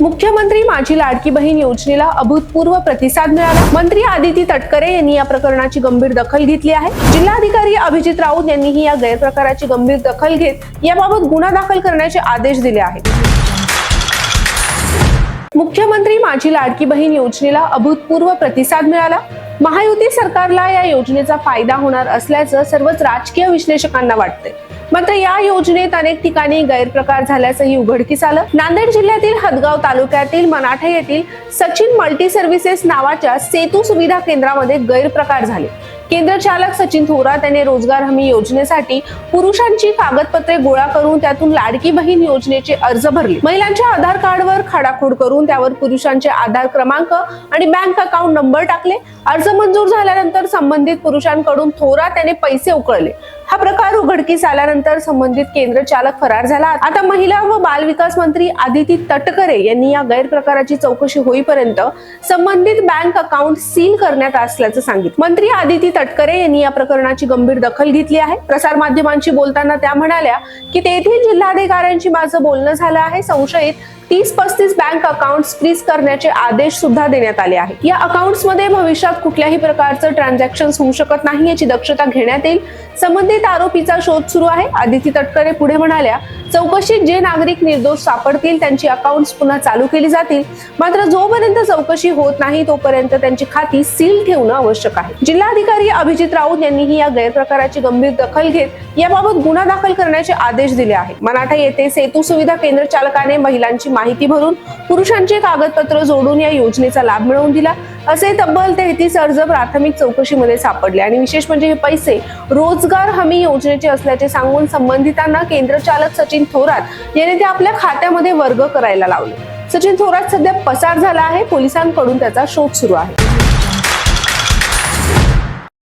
मुख्यमंत्री माझी लाडकी बहीण योजनेला अभूतपूर्व प्रतिसाद मिळाला. मंत्री आदिती तटकरे यांनी या प्रकरणाची गंभीर दखल घेतली आहे. जिल्हाधिकारी अभिजित राऊत यांनीही या गैरप्रकाराची गंभीर दखल घेत याबाबत गुन्हा दाखल करण्याचे आदेश दिले आहेत. मुख्यमंत्री माझी लाडकी बहीण योजनेला अभूतपूर्व प्रतिसाद मिळाला. महायुती सरकारला या योजनेचा फायदा होणार असल्याचं सर्वच राजकीय विश्लेषकांना वाटते मात्र या योजनेत अनेक ठिकाणी गैरप्रकार झाल्याचंही उघडकीस आलं. नांदेड जिल्ह्यातील हदगाव तालुक्यातील मनाठा येथील सचिन मल्टी सर्व्हिसेस नावाच्या सेतू सुविधा केंद्रामध्ये गैरप्रकार झाले. केंद्र चालक सचिन थोरात यांनी रोजगार हमी योजनेसाठी पुरुषांची कागदपत्रे गोळा करून त्यातून लाडकी बहीण योजनेचे अर्ज भरले. महिलांच्या आधार कार्डवर खाडाखोड करून त्यावर पुरुषांचे आधार क्रमांक आणि बँक अकाउंट नंबर टाकले. अर्ज मंजूर झाल्यानंतर संबंधित पुरुषांकडून थोरात याने पैसे उकळले. हा प्रकार उघडकीस आल्यानंतर संबंधित केंद्र चालक फरार झाला. आता महिला व बाल विकास मंत्री आदिती तटकरे यांनी या गैरप्रकाराची चौकशी होईपर्यंत संबंधित बँक अकाउंट सील करण्यात असल्याचं सांगितलं. मंत्री आदिती तटकरे यांनी या प्रकरणाची गंभीर दखल घेतली आहे. प्रसार माध्यमांशी बोलताना त्या म्हणाल्या की तेथील जिल्हाधिकाऱ्यांशी माझं बोलणं झालं आहे. संशयित तीस पस्तीस बँक अकाउंट फ्रीज करण्याचे आदेश सुद्धा देण्यात आले आहेत. या अकाउंट्समध्ये भविष्यात कुठल्याही प्रकारचं ट्रान्झॅक्शन होऊ शकत नाही याची दक्षता घेण्यात येईल. संबंधित आरोपीचा शोध सुरू आहे. आदिती तटकरे पुढे म्हणाल्या चौकशीत जे नागरिक निर्दोष सापडतील त्यांची अकाउंट्स पुन्हा चालू केली जातील. मात्र जोपर्यंत चौकशी होत नाही तोपर्यंत त्यांची खाती सील ठेवणं आवश्यक आहे. जिल्हाधिकारी अभिजित राऊत यांनीही या गैरप्रकाराची गंभीर दखल घेत याबाबत गुन्हा दाखल करण्याचे आदेश दिले आहेत. मराठा येथे सेतू सुविधा केंद्र चालकाने महिलांची माहिती भरून पुरुषांचे कागदपत्र जोडून या योजनेचा लाभ मिळवून दिला. असे तब्बल तेहतीस अर्ज प्राथमिक चौकशीमध्ये सापडले. आणि विशेष म्हणजे हे पैसे रोजगार हमी योजनेचे असल्याचे सांगून संबंधितांना केंद्र चालक सचिन थोरात यांनी ते आपल्या खात्यामध्ये वर्ग करायला लावले. सचिन थोरात सध्या पसार झाला आहे. पोलिसांकडून त्याचा शोध सुरू आहे.